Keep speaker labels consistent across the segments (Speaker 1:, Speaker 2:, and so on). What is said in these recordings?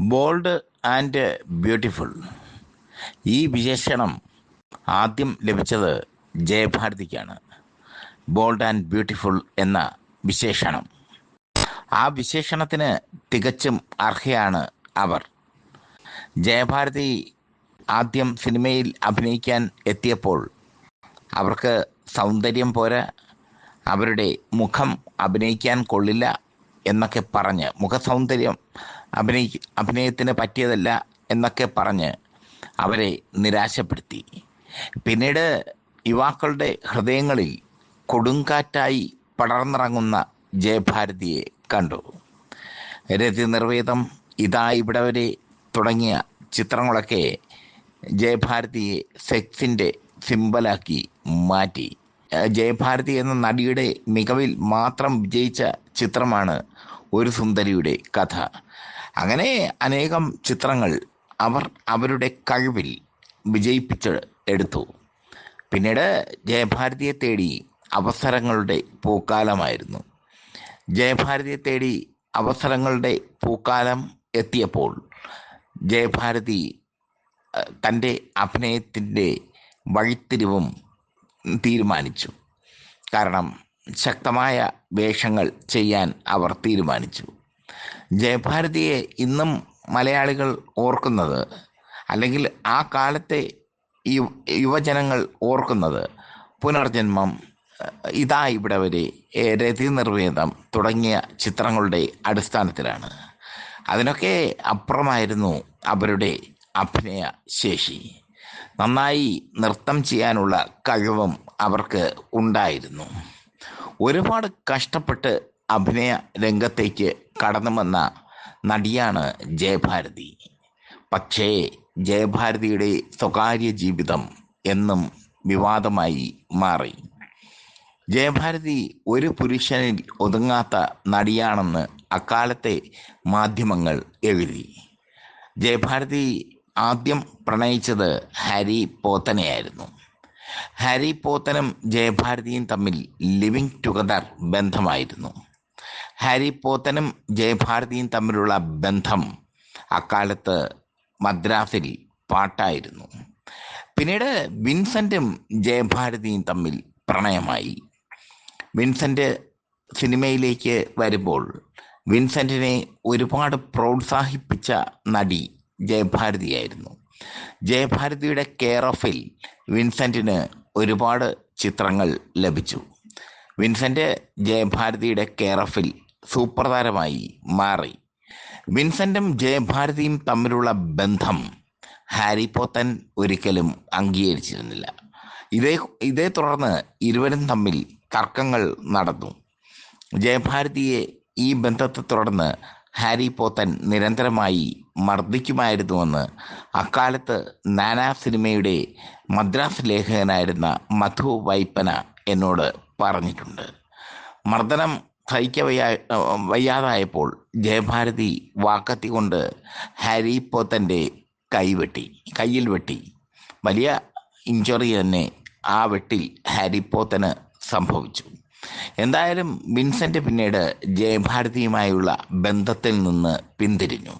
Speaker 1: Bold and beautiful. ഈ വിശേഷണം ആദ്യം ലഭിച്ചത് ജയഭാരതിക്കാണ്. ബോൾഡ് ആൻഡ് ബ്യൂട്ടിഫുൾ എന്ന വിശേഷണം. ആ വിശേഷണത്തിന് തികച്ചും അർഹയാണ് അവർ. ജയഭാരതി ആദ്യം സിനിമയിൽ അഭിനയിക്കാൻ എത്തിയപ്പോൾ അവർക്ക് സൗന്ദര്യം പോരാ. അവരുടെ മുഖം അഭിനയിക്കാൻ കൊള്ളില്ല. എന്നൊക്കെ പറഞ്ഞ് മുഖസൗന്ദര്യം അഭിനയി അഭിനയത്തിന് പറ്റിയതല്ല എന്നൊക്കെ പറഞ്ഞ് അവരെ നിരാശപ്പെടുത്തി. പിന്നീട് യുവാക്കളുടെ ഹൃദയങ്ങളിൽ കൊടുങ്കാറ്റായി പടർന്നിറങ്ങുന്ന ജയഭാരതിയെ കണ്ടു. രതി നിർവേദം ഇതാ ഇവിടെ വരെ തുടങ്ങിയ ചിത്രങ്ങളൊക്കെ ജയഭാരതിയെ സെക്സിന്റെ സിമ്പലാക്കി മാറ്റി. ജയഭാരതി എന്ന നടിയുടെ മികവിൽ മാത്രം വിജയിച്ച ചിത്രമാണ് ഒരു സുന്ദരിയുടെ കഥ. അങ്ങനെ അനേകം ചിത്രങ്ങൾ അവർ അവരുടെ കഴിവിൽ വിജയിപ്പിച്ച് എടുത്തു. പിന്നീട് ജയഭാരതിയെ തേടി അവസരങ്ങളുടെ പൂക്കാലമായിരുന്നു. ജയഭാരതിയെ തേടി അവസരങ്ങളുടെ പൂക്കാലം എത്തിയപ്പോൾ ജയഭാരതി തന്റെ അഭിനയത്തിന്റെ വഴിത്തിരിവും തീരുമാനിച്ചു. കാരണം ശക്തമായ വേഷങ്ങൾ ചെയ്യാൻ അവർ തീരുമാനിച്ചു. ജയഭാരതിയെ ഇന്നും മലയാളികൾ ഓർക്കുന്നത് അല്ലെങ്കിൽ ആ കാലത്തെ യുവജനങ്ങൾ ഓർക്കുന്നത് പുനർജന്മം ഇതാ ഇവിടെ വരെ രതി നിർവേദം തുടങ്ങിയ ചിത്രങ്ങളുടെ അടിസ്ഥാനത്തിലാണ്. അതിനൊക്കെ അപ്പുറമായിരുന്നു അവരുടെ അഭിനയ ശേഷി. നന്നായി നൃത്തം ചെയ്യാനുള്ള കഴിവും അവർക്ക് ഉണ്ടായിരുന്നു. ഒരുപാട് കഷ്ടപ്പെട്ട് അഭിനയ രംഗത്തേക്ക് കടന്നു വന്ന നടിയാണ് ജയഭാരതി. പക്ഷേ ജയഭാരതിയുടെ സ്വകാര്യ ജീവിതം എന്നും വിവാദമായി മാറി. ജയഭാരതി ഒരു പുരുഷനിൽ ഒതുങ്ങാത്ത നടിയാണെന്ന് അക്കാലത്തെ മാധ്യമങ്ങൾ എഴുതി. ജയഭാരതി ആദ്യം പ്രണയിച്ചത് ഹാരി പോത്തനെയായിരുന്നു. ഹാരി പോത്തനും ജയഭാരതിയും തമ്മിൽ ലിവിങ് ടുഗദർ ബന്ധമായിരുന്നു. ഹാരി പോത്തനും ജയഭാരതിയും തമ്മിലുള്ള ബന്ധം അക്കാലത്ത് മദ്രാസിൽ പാട്ടായിരുന്നു. പിന്നീട് വിൻസെന്റും ജയഭാരതിയും തമ്മിൽ പ്രണയമായി. വിൻസെന്റ് സിനിമയിലേക്ക് വരുമ്പോൾ വിൻസെന്റിനെ ഒരുപാട് പ്രോത്സാഹിപ്പിച്ച നടി ജയഭാരതിയായിരുന്നു. ജയഭാരതിയുടെ കെയർ ഓഫിൽ വിൻസെന്റിന് ഒരുപാട് ചിത്രങ്ങൾ ലഭിച്ചു. വിൻസെന്റ് ജയഭാരതിയുടെ കെയറഫിൽ സൂപ്പർ താരമായി മാറി. വിൻസെന്റും ജയഭാരതിയും തമ്മിലുള്ള ബന്ധം ഹാരി പോത്തൻ ഒരിക്കലും അംഗീകരിച്ചിരുന്നില്ല. ഇതേ ഇതേ തുടർന്ന് ഇരുവരും തമ്മിൽ തർക്കങ്ങൾ നടന്നു. ജയഭാരതിയെ ഈ ബന്ധത്തെ തുടർന്ന് ഹാരി പോത്തൻ നിരന്തരമായി മർദ്ദിക്കുമായിരുന്നുവെന്ന് അക്കാലത്ത് നാനാ സിനിമയുടെ മദ്രാസ് ലേഖകനായിരുന്ന മധു വൈപ്പന എന്നോട് പറഞ്ഞിട്ടുണ്ട്. മർദ്ദനം സഹിക്ക വയ്യാ വയ്യാതായപ്പോൾ ജയഭാരതി വാക്കത്തി കൊണ്ട് ഹാരി പോത്തന്റെ കൈ വെട്ടി കയ്യിൽ വെട്ടി. വലിയ ഇഞ്ചുറി തന്നെ ആ വെട്ടിൽ ഹാരി പോത്തന് സംഭവിച്ചു. എന്തായാലും വിൻസെന്റ് പിന്നീട് ജയഭാരതിയുമായുള്ള ബന്ധത്തിൽ നിന്ന് പിന്തിരിഞ്ഞു.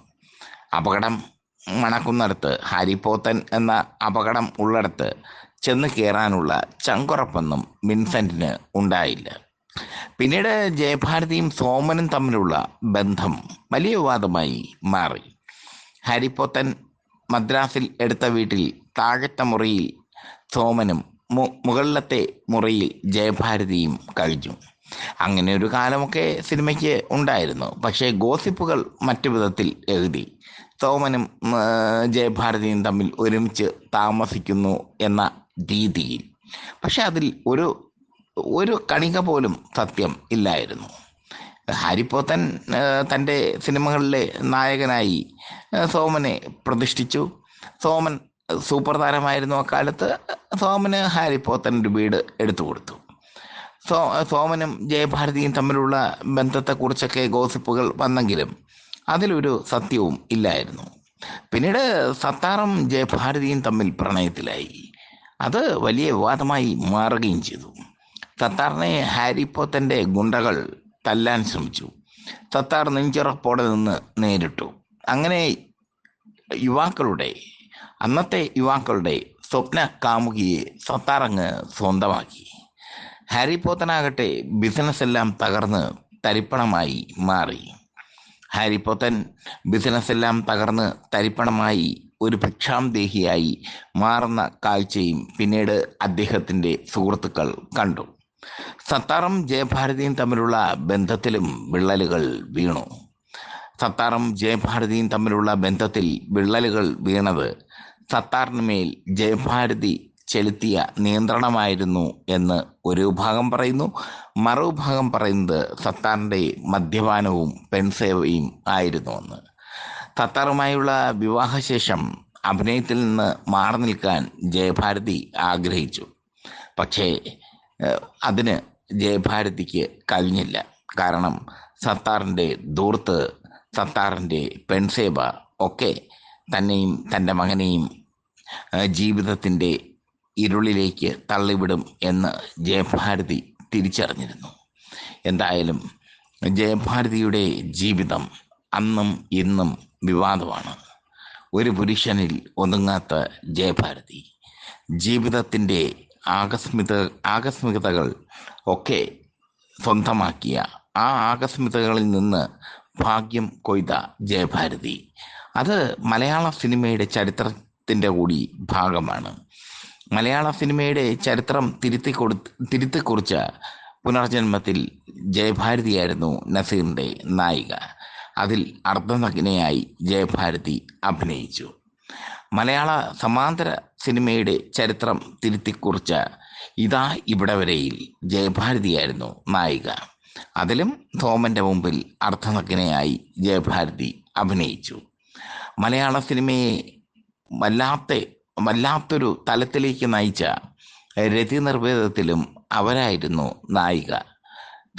Speaker 1: അപകടം മണക്കുന്നിടത്ത് ഹാരിപ്പോത്തൻ എന്ന അപകടം ഉള്ളിടത്ത് ചെന്ന് കയറാനുള്ള ചങ്കുറപ്പൊന്നും വിൻസെന്റിന് ഉണ്ടായില്ല. പിന്നീട് ജയഭാരതിയും സോമനും തമ്മിലുള്ള ബന്ധം വലിയ വിവാദമായി മാറി. ഹാരിപ്പോത്തൻ മദ്രാസിൽ എടുത്ത വീട്ടിൽ താഴത്തെ മുറിയിൽ സോമനും മുകളിലത്തെ മുറിയിൽ ജയഭാരതിയും കഴിഞ്ഞു. അങ്ങനെ ഒരു കാലമൊക്കെ സിനിമയ്ക്ക് ഉണ്ടായിരുന്നു. പക്ഷേ ഗോസിപ്പുകൾ മറ്റു വിധത്തിൽ എഴുതി. സോമനും ജയഭാരതിയും തമ്മിൽ ഒരുമിച്ച് താമസിക്കുന്നു എന്ന രീതിയിൽ. പക്ഷെ അതിൽ ഒരു ഒരു കണിക പോലും സത്യം ഇല്ലായിരുന്നു. ഹാരിപ്പോത്തൻ തന്റെ സിനിമകളിലെ നായകനായി സോമനെ പ്രതിഷ്ഠിച്ചു. സോമൻ സൂപ്പർ താരമായിരുന്നു അക്കാലത്ത്. സോമന് ഹാരി പോത്തന്റെ വീട് എടുത്തു കൊടുത്തു. സോ സോമനും ജയഭാരതിയും തമ്മിലുള്ള ബന്ധത്തെക്കുറിച്ചൊക്കെ ഗോസിപ്പുകൾ വന്നെങ്കിലും അതിലൊരു സത്യവും ഇല്ലായിരുന്നു. പിന്നീട് സത്താറും ജയഭാരതിയും തമ്മിൽ പ്രണയത്തിലായി. അത് വലിയ വിവാദമായി മാറുകയും ചെയ്തു. സത്താറിനെ ഹാരി പോത്തന്റെ ഗുണ്ടകൾ തല്ലാൻ ശ്രമിച്ചു. സത്താർ നെഞ്ചുറപ്പോടെ നിന്ന് നേരിട്ടു. അങ്ങനെ യുവാക്കളുടെ അന്നത്തെ യുവാക്കളുടെ സ്വപ്ന കാമുകിയെ സത്താറങ്ങ് സ്വന്തമാക്കി. ഹാരി പോത്തനാകട്ടെ ബിസിനസ് എല്ലാം തകർന്ന് തരിപ്പണമായി മാറി. ഹാരി ബിസിനസ്സെല്ലാം തകർന്ന് തരിപ്പണമായി ഒരു ഭിക്ഷാംദേഹിയായി മാറുന്ന കാഴ്ചയും പിന്നീട് അദ്ദേഹത്തിന്റെ സുഹൃത്തുക്കൾ കണ്ടു. സത്താറും ജയഭാരതിയും തമ്മിലുള്ള ബന്ധത്തിലും വിള്ളലുകൾ വീണു. സത്താറും ജയഭാരതിയും തമ്മിലുള്ള ബന്ധത്തിൽ വിള്ളലുകൾ വീണത് സത്താറിന് മേൽ ജയഭാരതി ചെലുത്തിയ നിയന്ത്രണമായിരുന്നു എന്ന് ഒരു വിഭാഗം പറയുന്നു. മറുവിഭാഗം പറയുന്നത് സത്താറിന്റെ മദ്യപാനവും പെൺസേവയും ആയിരുന്നു എന്ന്. സത്താറുമായുള്ള വിവാഹശേഷം അഭിനയത്തിൽ നിന്ന് മാറി നിൽക്കാൻ ജയഭാരതി ആഗ്രഹിച്ചു. പക്ഷേ അതിന് ജയഭാരതിക്ക് കഴിഞ്ഞില്ല. കാരണം സത്താറിന്റെ ദൂർത്ത് സത്താറിന്റെ പെൺസേവ ഒക്കെ തന്നെയും തന്റെ മകനെയും ജീവിതത്തിന്റെ ഇരുളിലേക്ക് തള്ളിവിടും എന്ന് ജയഭാരതി തിരിച്ചറിഞ്ഞിരുന്നു. എന്തായാലും ജയഭാരതിയുടെ ജീവിതം അന്നും ഇന്നും വിവാദമാണ്. ഒരു പുരുഷനിൽ ഒതുങ്ങാത്ത ജയഭാരതി ജീവിതത്തിന്റെ ആകസ്മിക ആകസ്മികതകൾ ഒക്കെ സ്വന്തമാക്കിയ ആ ആകസ്മികതകളിൽ നിന്ന് ഭാഗ്യം കൊയ്ത ജയഭാരതി. അത് മലയാള സിനിമയുടെ ചരിത്രത്തിന്റെ കൂടി ഭാഗമാണ്. മലയാള സിനിമയുടെ ചരിത്രം തിരുത്തി കൊടു തിരുത്തി കുറിച്ച പുനർജന്മത്തിൽ ജയഭാരതിയായിരുന്നു നസീറിന്റെ നായിക. അതിൽ അർദ്ധനഗ്നയായി ജയഭാരതി അഭിനയിച്ചു. മലയാള സമാന്തര സിനിമയുടെ ചരിത്രം തിരുത്തിക്കുറിച്ച ഇതാ ഇവിടെ വരെയിൽ ജയഭാരതിയായിരുന്നു നായിക. അതിലും തോമന്റെ മുമ്പിൽ അർദ്ധനഗ്നയായി ജയഭാരതി അഭിനയിച്ചു. മലയാള സിനിമയെ വല്ലാത്ത വല്ലാത്തൊരു തലത്തിലേക്ക് നയിച്ച രതി നിർവേദത്തിലും അവരായിരുന്നു നായിക.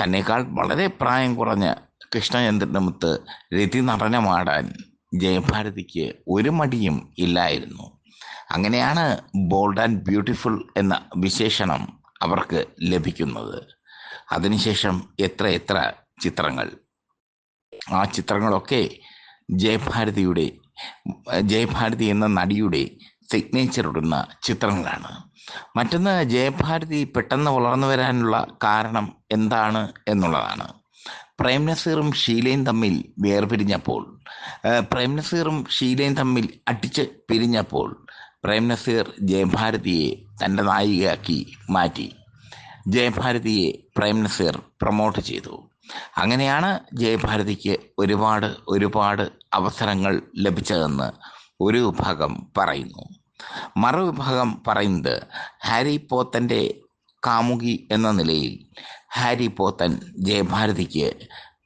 Speaker 1: തന്നെക്കാൾ വളരെ പ്രായം കുറഞ്ഞ കൃഷ്ണചന്ദ്രനമുത്ത് രതി നടനമാടാൻ ജയഭാരതിക്ക് ഒരു മടിയും ഇല്ലായിരുന്നു. അങ്ങനെയാണ് ബോൾഡ് ആൻഡ് ബ്യൂട്ടിഫുൾ എന്ന വിശേഷണം അവർക്ക് ലഭിക്കുന്നത്. അതിനുശേഷം എത്ര എത്ര ചിത്രങ്ങൾ. ആ ചിത്രങ്ങളൊക്കെ ജയഭാരതിയുടെ ജയഭാരതി എന്ന നടിയുടെ സിഗ്നേച്ചർ ഇടുന്ന ചിത്രങ്ങളാണ്. മറ്റൊന്ന് ജയഭാരതി പെട്ടെന്ന് വളർന്നു വരാനുള്ള കാരണം എന്താണ് എന്നുള്ളതാണ്. പ്രേം നസീറും ഷീലയും തമ്മിൽ വേർപിരിഞ്ഞപ്പോൾ പ്രേംനസീറും പ്രേം നസീറും ഷീലയും തമ്മിൽ അടിച്ച് പിരിഞ്ഞപ്പോൾ പ്രേം നസീർ ജയഭാരതിയെ തന്റെ നായികയാക്കി മാറ്റി. ജയഭാരതിയെ പ്രേം നസീർ പ്രൊമോട്ട് ചെയ്തു. അങ്ങനെയാണ് ജയഭാരതിക്ക് ഒരുപാട് ഒരുപാട് അവസരങ്ങൾ ലഭിച്ചതെന്ന് ഒരു ഭാഗം പറയുന്നു. മറുവിഭാഗം പറയുന്നത് ഹാരി പോത്തന്റെ കാമുകി എന്ന നിലയിൽ ഹാരി പോത്തൻ ജയഭാരതിക്ക്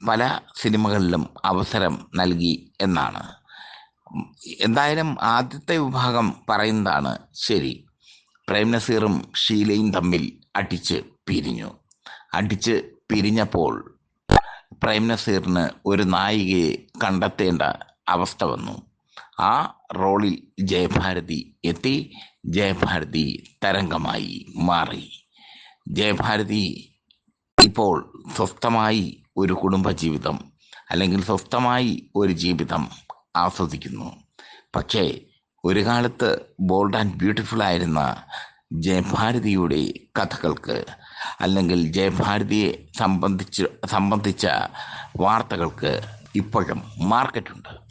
Speaker 1: പല സിനിമകളിലും അവസരം നൽകി എന്നാണ്. എന്തായാലും ആദ്യത്തെ വിഭാഗം പറയുന്നതാണ് ശരി. പ്രേം നസീറും ഷീലയും തമ്മിൽ അടിച്ച് പിരിഞ്ഞു. അടിച്ച് പിരിഞ്ഞപ്പോൾ പ്രേം നസീറിന് ഒരു നായികയെ കണ്ടെത്തേണ്ട അവസ്ഥ വന്നു. ആ റോളിൽ ജയഭാരതി എത്തി. ജയഭാരതി തരംഗമായി മാറി. ജയഭാരതി ഇപ്പോൾ സ്വസ്ഥമായി ഒരു കുടുംബജീവിതം അല്ലെങ്കിൽ സ്വസ്ഥമായി ഒരു ജീവിതം ആസ്വദിക്കുന്നു. പക്ഷേ ഒരു കാലത്ത് ബോൾഡ് ആൻഡ് ബ്യൂട്ടിഫുൾ ആയിരുന്ന ജയഭാരതിയുടെ കഥകൾക്ക് അല്ലെങ്കിൽ ജയഭാരതിയെ സംബന്ധിച്ച് സംബന്ധിച്ച വാർത്തകൾക്ക് ഇപ്പോഴും മാർക്കറ്റുണ്ട്.